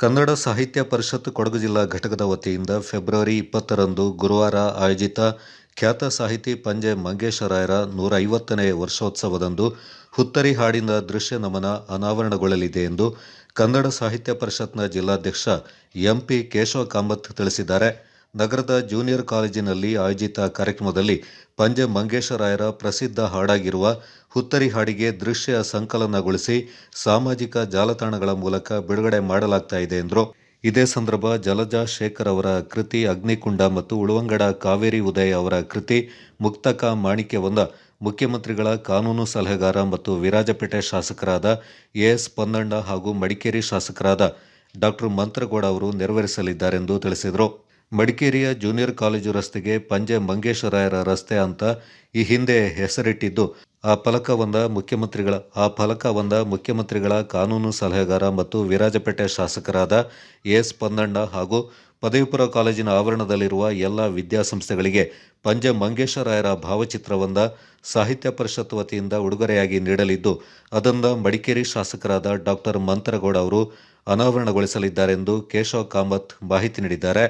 ಕನ್ನಡ ಸಾಹಿತ್ಯ ಪರಿಷತ್ ಕೊಡಗು ಜಿಲ್ಲಾ ಘಟಕದ ವತಿಯಿಂದ ಫೆಬ್ರವರಿ ಇಪ್ಪತ್ತರಂದು ಗುರುವಾರ ಆಯೋಜಿತ ಖ್ಯಾತ ಸಾಹಿತಿ ಪಂಜೆ ಮಂಗೇಶರಾಯರ ನೂರ ಐವತ್ತನೇ ವರ್ಷೋತ್ಸವದಂದು ಹುತ್ತರಿ ಹಾಡಿನ ದೃಶ್ಯ ನಮನ ಅನಾವರಣಗೊಳ್ಳಲಿದೆ ಎಂದು ಕನ್ನಡ ಸಾಹಿತ್ಯ ಪರಿಷತ್ನ ಜಿಲ್ಲಾಧ್ಯಕ್ಷ ಎಂಪಿ ಕೇಶವ ಕಾಮತ್ ತಿಳಿಸಿದ್ದಾರೆ. ನಗರದ ಜೂನಿಯರ್ ಕಾಲೇಜಿನಲ್ಲಿ ಆಯೋಜಿತ ಕಾರ್ಯಕ್ರಮದಲ್ಲಿ ಪಂಜ ಮಂಗೇಶರಾಯರ ಪ್ರಸಿದ್ಧ ಹಾಡಾಗಿರುವ ಹುತ್ತರಿ ಹಾಡಿಗೆ ದೃಶ್ಯ ಸಂಕಲನಗೊಳಿಸಿ ಸಾಮಾಜಿಕ ಜಾಲತಾಣಗಳ ಮೂಲಕ ಬಿಡುಗಡೆ ಮಾಡಲಾಗ್ತಾ ಇದೆ ಎಂದರು. ಇದೇ ಸಂದರ್ಭ ಜಲಜಾ ಶೇಖರ್ ಅವರ ಕೃತಿ ಅಗ್ನಿಕುಂಡ ಮತ್ತು ಉಳುವಂಗಡ ಕಾವೇರಿ ಉದಯ ಅವರ ಕೃತಿ ಮುಕ್ತಕ ಮಾಣಿಕ್ಯವೊಂದ ಮುಖ್ಯಮಂತ್ರಿಗಳ ಕಾನೂನು ಸಲಹೆಗಾರ ಮತ್ತು ವಿರಾಜಪೇಟೆ ಶಾಸಕರಾದ ಎಎಸ್ ಪೊನ್ನಣ್ಣ ಹಾಗೂ ಮಡಿಕೇರಿ ಶಾಸಕರಾದ ಡಾಕ್ಟರ್ ಮಂತ್ರಗೌಡ ಅವರು ನೆರವೇರಿಸಲಿದ್ದಾರೆಂದು ತಿಳಿಸಿದರು. ಮಡಿಕೇರಿಯ ಜೂನಿಯರ್ ಕಾಲೇಜು ರಸ್ತೆಗೆ ಪಂಜೆ ಮಂಗೇಶ್ವರಾಯರ ರಸ್ತೆ ಅಂತ ಈ ಹಿಂದೆ ಹೆಸರಿಟ್ಟಿದ್ದು. ಆ ಫಲಕವೊಂದ ಮುಖ್ಯಮಂತ್ರಿಗಳ, ಆ ಫಲಕವೊಂದ ಮುಖ್ಯಮಂತ್ರಿಗಳ ಕಾನೂನು ಸಲಹೆಗಾರ ಮತ್ತು ವಿರಾಜಪೇಟೆ ಶಾಸಕರಾದ ಎಸ್ ಪೊನ್ನಣ್ಣ ಹಾಗೂ ಪದವಿಪುರ ಕಾಲೇಜಿನ ಆವರಣದಲ್ಲಿರುವ ಎಲ್ಲ ವಿದ್ಯಾಸಂಸ್ಥೆಗಳಿಗೆ ಪಂಜೆ ಮಂಗೇಶ್ವರಾಯರ ಭಾವಚಿತ್ರವೊಂದ ಸಾಹಿತ್ಯ ಪರಿಷತ್ ವತಿಯಿಂದ ಉಡುಗೊರೆಯಾಗಿ ನೀಡಲಿದ್ದು, ಅದನ್ನು ಮಡಿಕೇರಿ ಶಾಸಕರಾದ ಡಾಕ್ಟರ್ ಮಂತ್ರಗೌಡ ಅವರು ಅನಾವರಣಗೊಳಿಸಲಿದ್ದಾರೆಂದು ಕೇಶವ ಕಾಮತ್ ಮಾಹಿತಿ ನೀಡಿದ್ದಾರೆ.